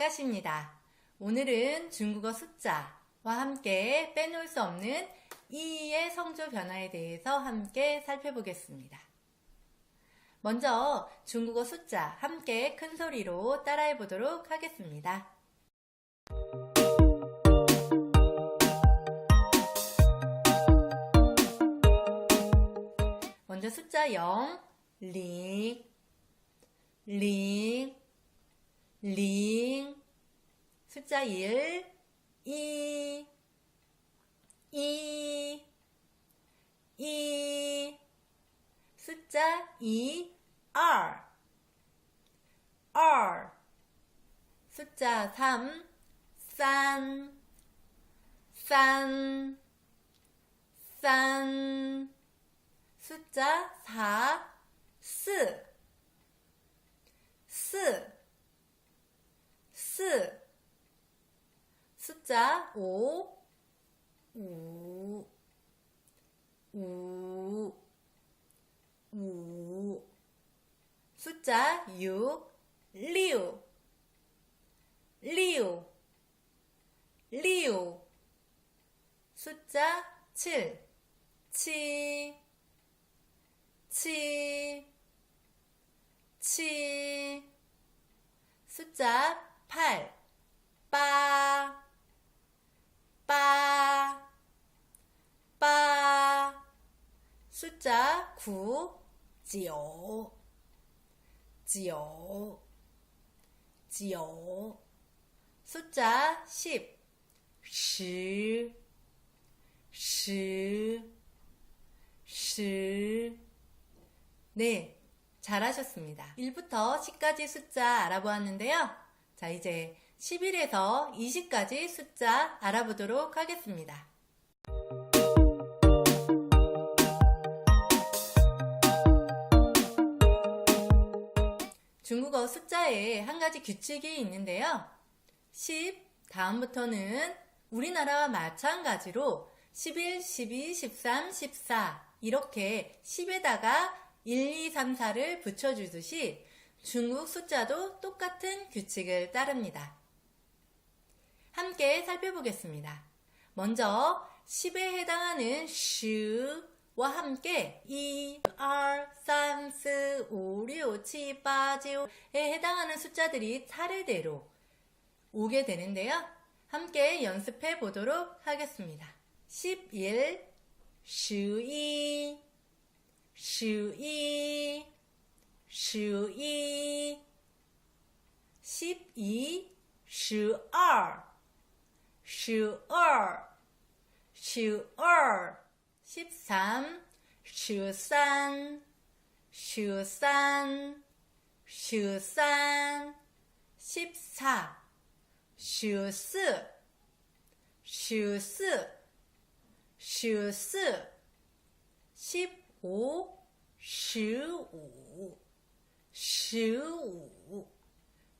것 같습니다. 오늘은 중국어 숫자와 함께 빼놓을 수 없는 이의 성조 변화에 대해서 함께 살펴보겠습니다. 먼저 중국어 숫자 함께 큰 소리로 따라해 보도록 하겠습니다. 먼저 숫자 0, 링, 링, 링, 숫자 1, 이, 이, 이, 숫자 2, R, R, 숫자 3, 산, 산, 산, 숫자 4, 스, 스, 스, 숫자 5, 우, 우, 우, 숫자 6, 리우, 리우, 리우, 숫자 7, 치, 치, 치, 숫자 팔, 빠, 빠, 빠. 숫자 9, 지오, 지오, 지오. 숫자 10, 10, 10, 네, 잘하셨습니다. 1부터 10까지 숫자 알아보았는데요. 자, 이제 11에서 20까지 숫자 알아보도록 하겠습니다. 중국어 숫자에 한 가지 규칙이 있는데요. 10, 다음부터는 우리나라와 마찬가지로 11, 12, 13, 14 이렇게 10에다가 1, 2, 3, 4를 붙여주듯이 중국 숫자도 똑같은 규칙을 따릅니다. 함께 살펴보겠습니다. 먼저 10에 해당하는 슈와 함께 2, 2, 3, 4, 5, 6, 7, 8, 9에 해당하는 숫자들이 차례대로 오게 되는데요. 함께 연습해 보도록 하겠습니다. 11, 12, 12, 12, 12, 12, 12, 12, 13, 13, 13, 13, 14, 14, 14, 14, 15, 15, 15,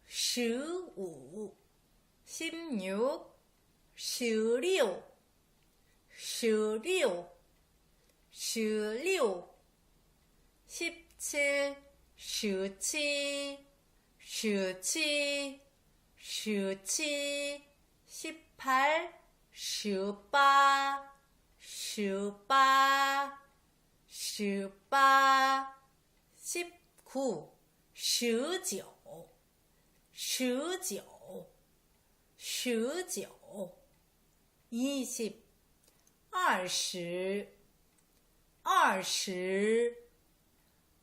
15, 16, 16, 16, 16, 17, 17, 17, 17, 18, 18, 18, 18, 19, 19, 19, 19, 20, 20, 20,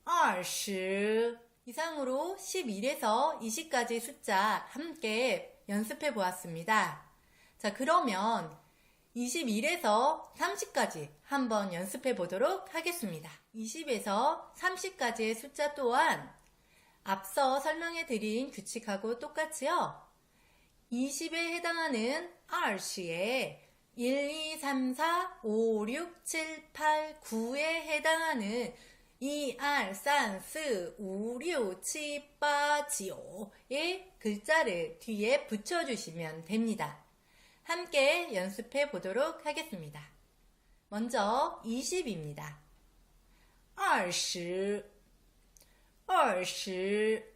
20 이상으로 11에서 20까지 숫자 함께 연습해 보았습니다. 자, 그러면 21에서 30까지 한번 연습해 보도록 하겠습니다. 20에서 30까지의 숫자 또한 앞서 설명해 드린 규칙하고 똑같이요. 20에 해당하는 R씨에 1, 2, 3, 4, 5, 6, 7, 8, 9에 해당하는 2, R, 3, 4, 5, 6, 7, 8, 9의 글자를 뒤에 붙여주시면 됩니다. 함께 연습해 보도록 하겠습니다. 먼저 20입니다. 20, 二十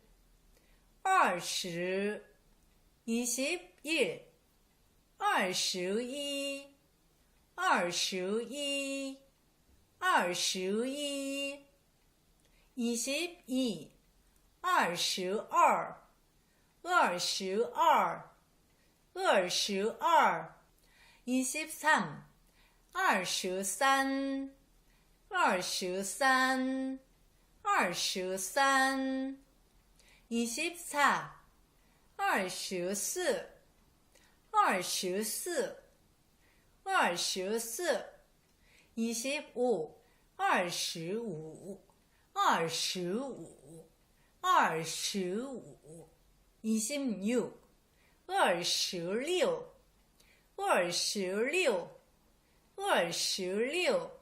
二十，一十一，二十一，二十一，二十一，二十二，二十二，二十二，一十三，二十三，二十三。二十三。你写撇二十四。二十四。二十四。你写五。二十五。二十五。二十五。你写五。二十六。二十六。二十六。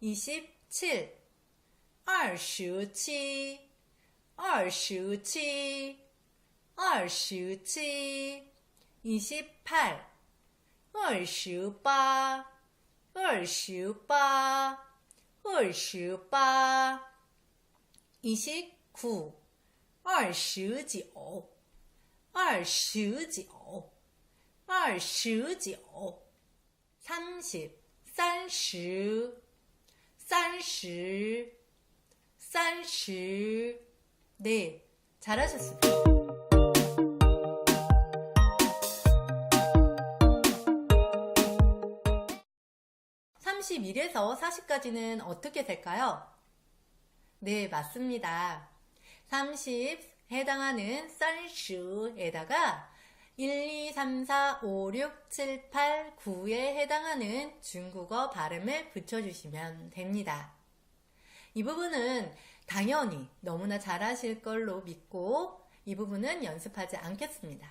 二十七。二十七，二十七，二十七，二十八，二十八，二十八，二十八，二十九，二十九，二十九，二十九，三十，三十，三十。30, 30. 네, 잘하셨습니다. (31에서 40까지는) 어떻게 될까요? 네, 맞습니다. 30 해당하는 쌀슈에다가 1, 2, 3, 4, 5, 6, 7, 8, 9에 해당하는 중국어 발음을 붙여주시면 됩니다. 이 부분은 당연히 너무나 잘하실 걸로 믿고 이 부분은 연습하지 않겠습니다.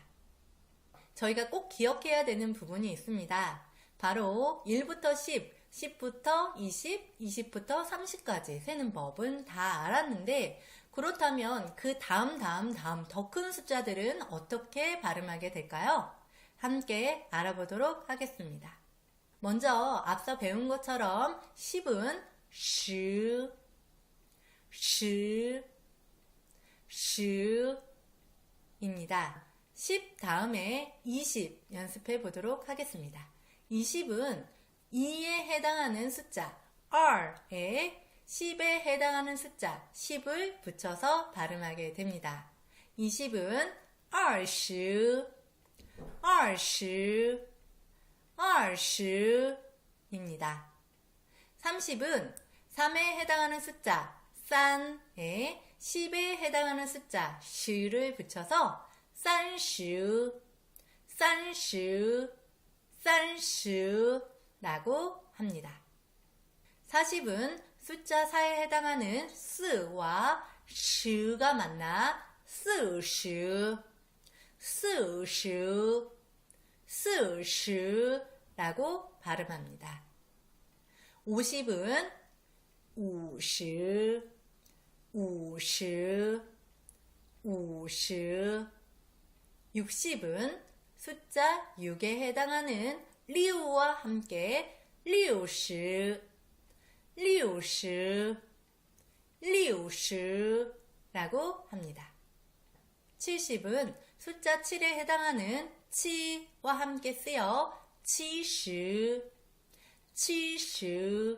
저희가 꼭 기억해야 되는 부분이 있습니다. 바로 1부터 10, 10부터 20, 20부터 30까지 세는 법은 다 알았는데 그렇다면 그 다음 다음 다음 더 큰 숫자들은 어떻게 발음하게 될까요? 함께 알아보도록 하겠습니다. 먼저 앞서 배운 것처럼 10은 10, 10, 10입니다. 10 다음에 20 연습해 보도록 하겠습니다. 20은 2에 해당하는 숫자 R에 10에 해당하는 숫자 10을 붙여서 발음하게 됩니다. 20은 20, 20, 20입니다. 30은 3에 해당하는 숫자 3에 10에 해당하는 숫자 10를 붙여서 30, 30, 30라고 합니다. 40은 숫자 4에 해당하는 스와 슈가 만나 스슈, 스슈, 스슈라고 발음합니다. 50은 50, 50, 50, 60은 숫자 6에 해당하는 리우와 함께 리우시, 리우시, 리우시라고 합니다. 70은 숫자 7에 해당하는 치와 함께 쓰여 치시, 치시,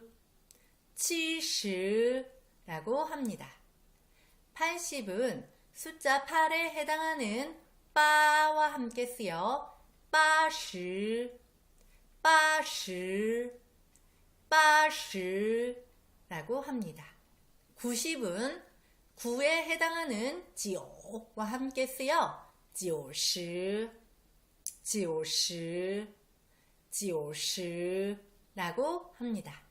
치시라고 합니다. 80은 숫자 8에 해당하는 빠와 함께 쓰여. 빠시, 빠시, 빠시라고 합니다. 90은 9에 해당하는 지오와 함께 쓰여. 지오시, 지오시, 지오시라고 합니다.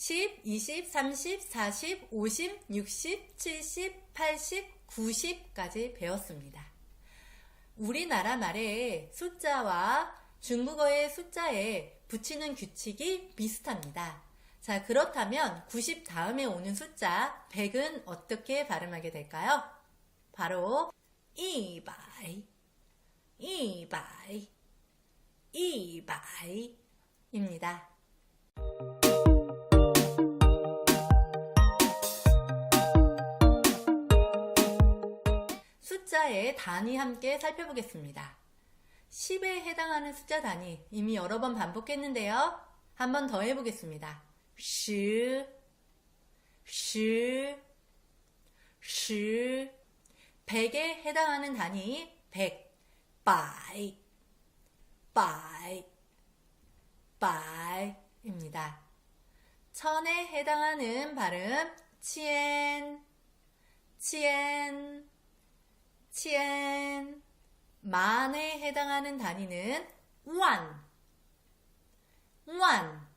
10, 20, 30, 40, 50, 60, 70, 80, 90까지 배웠습니다. 우리나라 말의 숫자와 중국어의 숫자에 붙이는 규칙이 비슷합니다. 자, 그렇다면 90 다음에 오는 숫자 100은 어떻게 발음하게 될까요? 바로 이바이, 이바이, 이바이입니다. 숫자의 단위 함께 살펴보겠습니다. 10에 해당하는 숫자 단위 이미 여러 번 반복했는데요. 한 번 더 해보겠습니다. 10, 10, 10 100에 해당하는 단위 100, 100, 100, 100입니다. 1000에 해당하는 발음 치엔, 치엔 千,千 만에 해당하는 단위는 원, 원,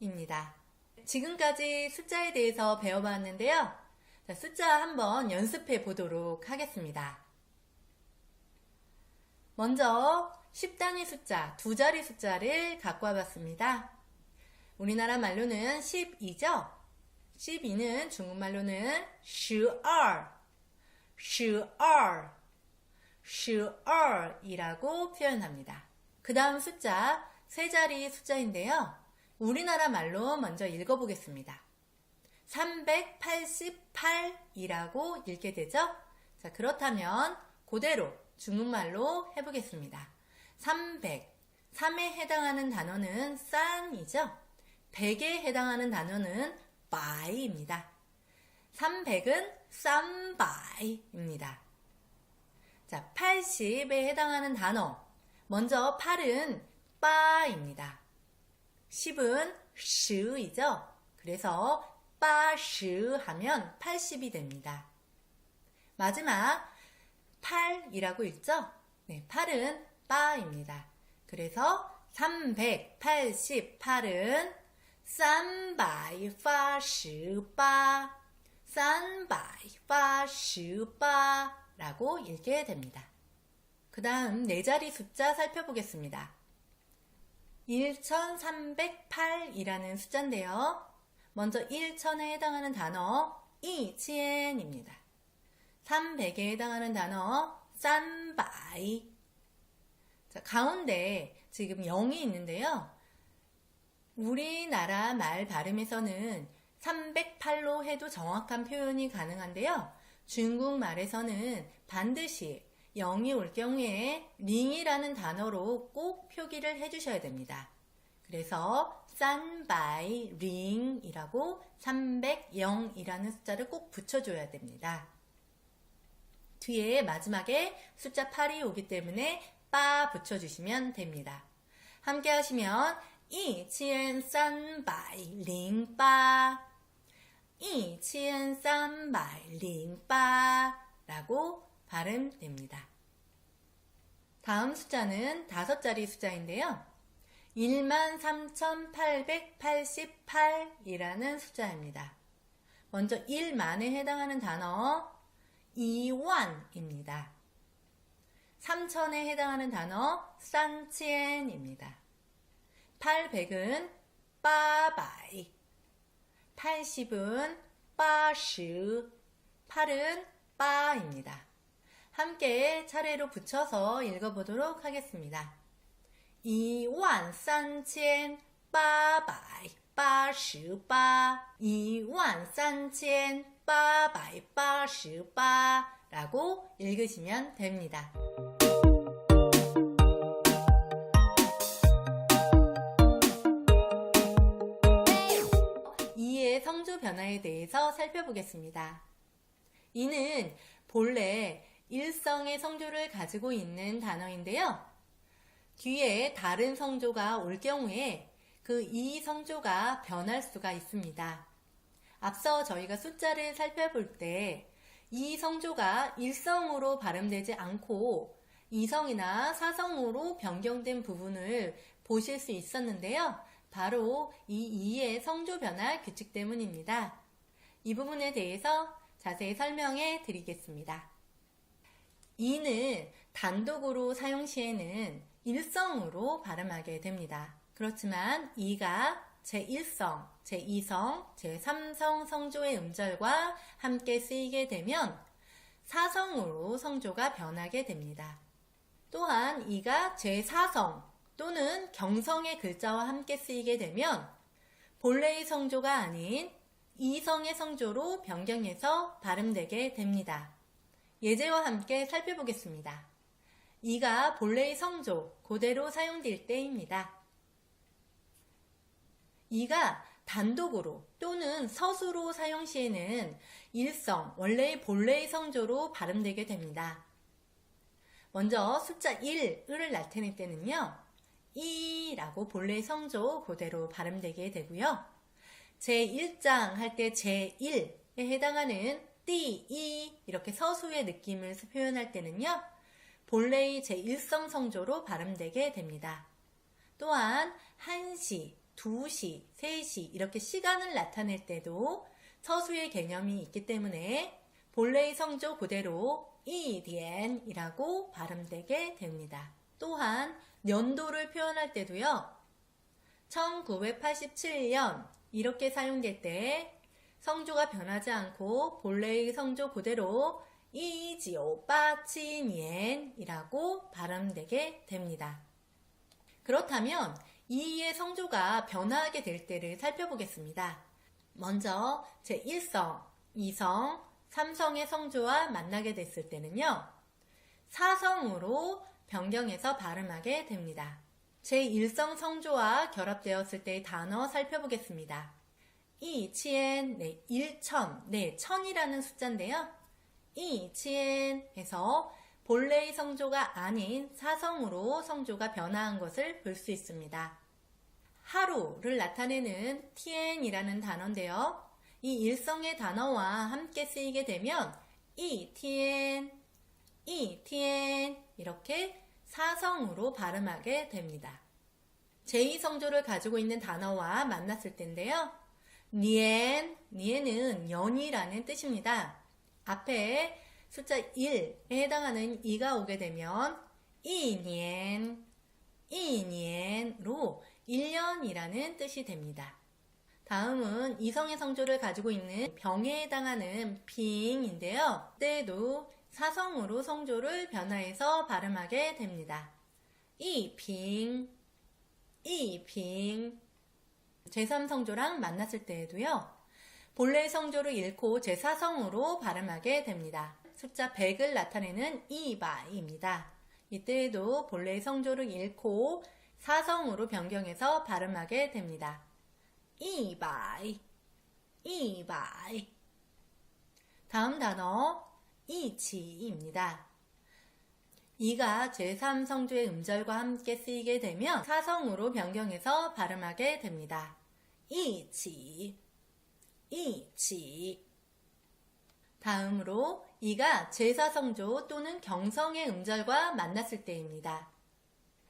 원입니다. 지금까지 숫자에 대해서 배워봤는데요. 자, 숫자 한번 연습해 보도록 하겠습니다. 먼저 10단위 숫자, 두 자리 숫자를 갖고 와봤습니다. 우리나라 말로는 12죠? 12는 중국말로는 12, 12, 12이라고 표현합니다. 그 다음 숫자, 세 자리 숫자인데요. 우리나라 말로 먼저 읽어보겠습니다. 388이라고 읽게 되죠? 자, 그렇다면 그대로 중국말로 해보겠습니다. 300. 3에 해당하는 단어는 싼이죠? 100에 해당하는 단어는 바이입니다. 300은 쌈바이입니다. 자, 80에 해당하는 단어. 먼저 8은 빠입니다. 10은 시이죠. 그래서 빠시 하면 80이 됩니다. 마지막 8이라고 읽죠? 네, 8은 빠입니다. 그래서 388은 388, 388라고 읽게 됩니다. 그 다음 네 자리 숫자 살펴보겠습니다. 1308이라는 숫자인데요. 먼저 1000에 해당하는 단어 2000입니다. 300에 해당하는 단어 싼바이. 자, 가운데 지금 0이 있는데요. 우리나라 말 발음에서는 308로 해도 정확한 표현이 가능한데요. 중국말에서는 반드시 0이 올 경우에 링이라는 단어로 꼭 표기를 해주셔야 됩니다. 그래서 싼바이 링이라고 300이라는 숫자를 꼭 붙여줘야 됩니다. 뒤에 마지막에 숫자 8이 오기 때문에 빠 붙여주시면 됩니다. 함께 하시면 一千三百零八 2308라고 발음됩니다. 다음 숫자는 다섯 자리 숫자인데요. 13,888이라는 숫자입니다. 먼저 1만에 해당하는 단어 2원입니다. 3천에 해당하는 단어 산첸입니다. 800은 빠바이 80은 빠시 8은 빠입니다. 함께 차례로 붙여서 읽어보도록 하겠습니다. 23,888 23,888 라고 읽으시면 됩니다. 변화에 대해서 살펴보겠습니다. 이는 본래 일성의 성조를 가지고 있는 단어인데요. 뒤에 다른 성조가 올 경우에 그 이 성조가 변할 수가 있습니다. 앞서 저희가 숫자를 살펴볼 때 이 성조가 일성으로 발음되지 않고 이성이나 사성으로 변경된 부분을 보실 수 있었는데요. 바로 이 2의 성조 변화 규칙 때문입니다. 이 부분에 대해서 자세히 설명해 드리겠습니다. 2는 단독으로 사용 시에는 일성으로 발음하게 됩니다. 그렇지만 2가 제1성, 제2성, 제3성 성조의 음절과 함께 쓰이게 되면 사성으로 성조가 변하게 됩니다. 또한 2가 제4성 또는 경성의 글자와 함께 쓰이게 되면 본래의 성조가 아닌 이성의 성조로 변경해서 발음되게 됩니다. 예제와 함께 살펴보겠습니다. 이가 본래의 성조, 그대로 사용될 때입니다. 이가 단독으로 또는 서수로 사용 시에는 일성, 원래의 본래의 성조로 발음되게 됩니다. 먼저 숫자 1을 나타낼 때는요, 이라고 본래의 성조 그대로 발음되게 되고요. 제1장 할 때 제1에 해당하는 띠, 이 이렇게 서수의 느낌을 표현할 때는요. 본래의 제1성 성조로 발음되게 됩니다. 또한 1시, 2시, 3시 이렇게 시간을 나타낼 때도 서수의 개념이 있기 때문에 본래의 성조 그대로 이디엔이라고 발음되게 됩니다. 또한 연도를 표현할 때도요. 1987년 이렇게 사용될 때 성조가 변하지 않고 본래의 성조 그대로 이지오빠치니엔이라고 발음되게 됩니다. 그렇다면 이의 성조가 변화하게 될 때를 살펴보겠습니다. 먼저 제1성, 2성, 3성의 성조와 만나게 됐을 때는요. 4성으로 변경해서 발음하게 됩니다. 제1성 성조와 결합되었을 때의 단어 살펴보겠습니다. 이치엔, 네, 1천, 네, 천이라는 숫자인데요. 이치엔에서 본래의 성조가 아닌 사성으로 성조가 변화한 것을 볼 수 있습니다. 하루를 나타내는 tien이라는 단어인데요. 이 일성의 단어와 함께 쓰이게 되면 이 tien, 이 tien 이렇게 사성으로 발음하게 됩니다. 제2성조를 가지고 있는 단어와 만났을 텐데요. 니엔, 니엔은 연이라는 뜻입니다. 앞에 숫자 1에 해당하는 이가 오게 되면 이니엔, 이니엔로 1년이라는 뜻이 됩니다. 다음은 이성의 성조를 가지고 있는 병에 해당하는 빙인데요. 때도 사성으로 성조를 변화해서 발음하게 됩니다. 이빙, 이빙. 제3성조랑 만났을 때에도요. 본래의 성조를 잃고 제4성으로 발음하게 됩니다. 숫자 100을 나타내는 이바입니다. 이때에도 본래의 성조를 잃고 사성으로 변경해서 발음하게 됩니다. 이바이, 이바이. 다음 단어 이치입니다. 이가 제3성조의 음절과 함께 쓰이게 되면 사성으로 변경해서 발음하게 됩니다. 이치, 이치. 다음으로 이가 제4성조 또는 경성의 음절과 만났을 때입니다.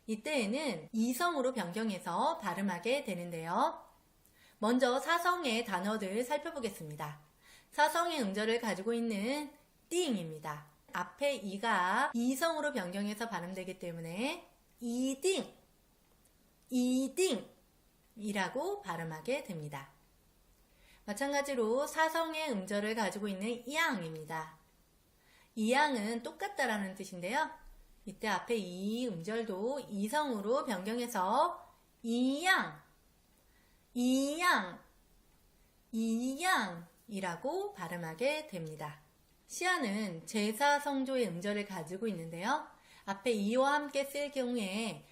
이때에는 이성으로 변경해서 발음하게 되는데요. 먼저 사성의 단어들 살펴보겠습니다. 사성의 음절을 가지고 있는 띵입니다. 앞에 이가 이성으로 변경해서 발음되기 때문에 이딩, 이딩이라고 발음하게 됩니다. 마찬가지로 사성의 음절을 가지고 있는 이양입니다. 이양은 똑같다라는 뜻인데요. 이때 앞에 이 음절도 이성으로 변경해서 이양, 이양, 이양이라고 발음하게 됩니다. 시아는 제사 성조의 음절을 가지고 있는데요. 앞에 이와 함께 쓸 경우에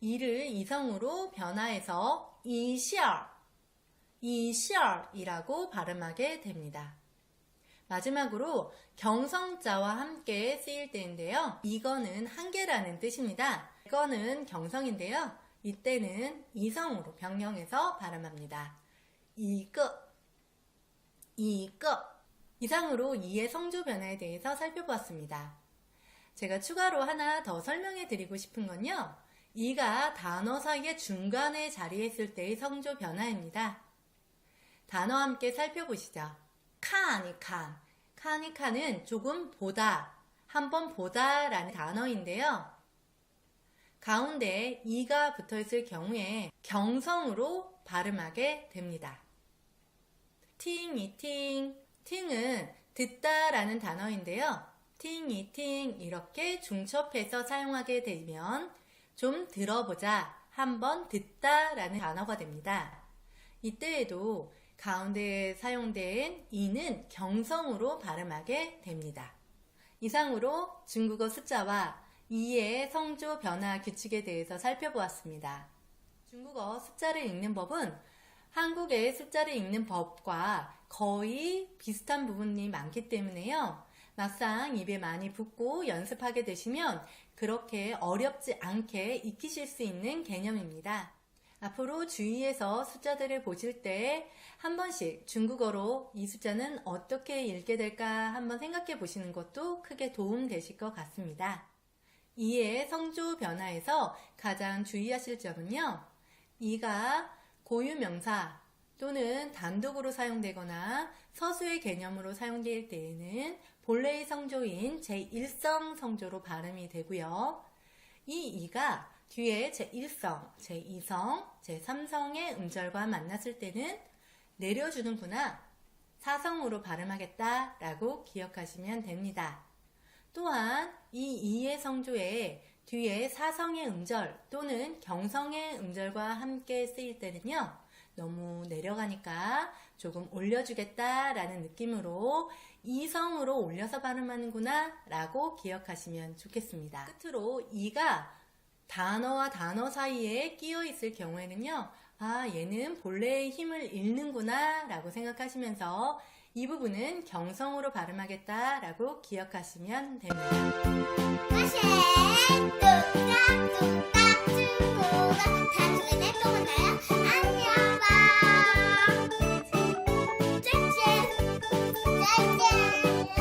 이를 이성으로 변화해서 이시얼, 이시얼이라고 발음하게 됩니다. 마지막으로 경성자와 함께 쓰일 때인데요. 이거는 한계라는 뜻입니다. 이거는 경성인데요. 이때는 이성으로 변경해서 발음합니다. 이거, 이거. 이상으로 이의 성조 변화에 대해서 살펴보았습니다. 제가 추가로 하나 더 설명해 드리고 싶은 건요. 이가 단어 사이의 중간에 자리했을 때의 성조 변화입니다. 단어와 함께 살펴보시죠. 카니칸. 카니칸은 조금 보다, 한번 보다 라는 단어인데요. 가운데 이가 붙어 있을 경우에 경성으로 발음하게 됩니다. 팅 이팅. 팅은 듣다라는 단어인데요. 팅 이팅 이렇게 중첩해서 사용하게 되면 좀 들어보자, 한번 듣다라는 단어가 됩니다. 이때에도 가운데에 사용된 이는 경성으로 발음하게 됩니다. 이상으로 중국어 숫자와 이의 성조 변화 규칙에 대해서 살펴보았습니다. 중국어 숫자를 읽는 법은 한국의 숫자를 읽는 법과 거의 비슷한 부분이 많기 때문에요. 막상 입에 많이 붙고 연습하게 되시면 그렇게 어렵지 않게 익히실 수 있는 개념입니다. 앞으로 주위에서 숫자들을 보실 때 한 번씩 중국어로 이 숫자는 어떻게 읽게 될까 한번 생각해 보시는 것도 크게 도움 되실 것 같습니다. 이의 성조 변화에서 가장 주의하실 점은요. 이가 고유명사 또는 단독으로 사용되거나 서수의 개념으로 사용될 때에는 본래의 성조인 제1성 성조로 발음이 되고요. 이 이가 뒤에 제1성, 제2성, 제3성의 음절과 만났을 때는 내려주는구나. 사성으로 발음하겠다 라고 기억하시면 됩니다. 또한 이 이의 성조에 뒤에 사성의 음절 또는 경성의 음절과 함께 쓰일 때는요. 너무 내려가니까 조금 올려주겠다라는 느낌으로 이성으로 올려서 발음하는구나 라고 기억하시면 좋겠습니다. 끝으로 이가 단어와 단어 사이에 끼어 있을 경우에는요. 아, 얘는 본래의 힘을 잃는구나 라고 생각하시면서 이 부분은 경성으로 발음하겠다 라고 기억하시면 됩니다. 다음에 또 만나요. 안녕, 빵. 짠짠. 짠짠.